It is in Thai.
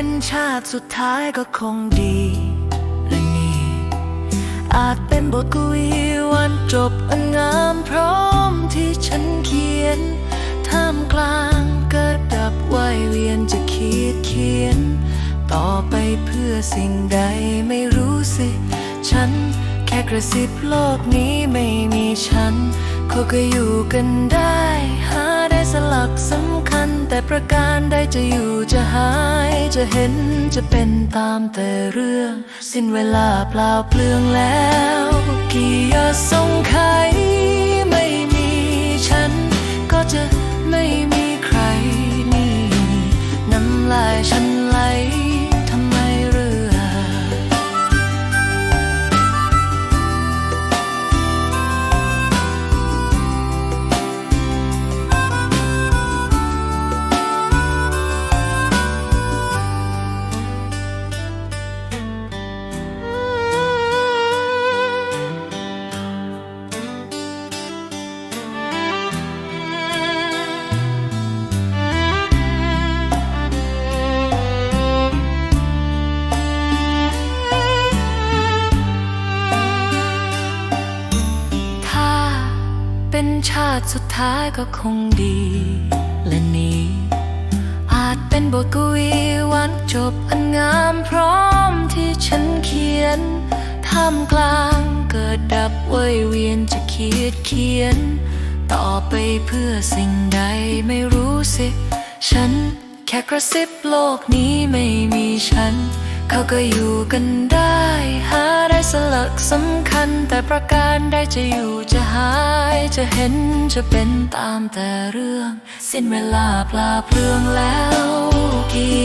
็นชาติสุดท้ายก็คงดีและนี่อาจเป็นบทกวีวันจบอันงามพร้อมที่ฉันเขียนท่ามกลางเกิดดับไหวเวียนจะคิดเขียน ต่อไปเพื่อสิ่งใดไม่รู้สิ ฉันแค่กระซิบโลกนี้ไม่มีฉันเขาก็อยู่กันได้หาได้ สลักสำคัญ แต่ประการใดจะอยู่จะหาย จะเห็นจะเป็นตามแต่เรื่อง สิ้นเวลาเปล่าเปลืองแล้ว กี่ยาสงไข ชาติสุดท้ายก็คงดี และนี่อาจเป็นบทกวีวันจบอันงามพร้อมที่ฉันเขียนท่ามกลางเกิดดับเวยเวียนจะเขียดเขียน ต่อไปเพื่อสิ่งใดไม่รู้สิ ฉันแค่กระซิบโลกนี้ไม่มีฉัน เขาก็อยู่กันได้ สลักสำคัญ แต่ประการใดจะอยู่จะหายจะเห็นจะเป็นตามแต่เรื่อง สิ้นเวลาปลาเพลืองแล้วกี่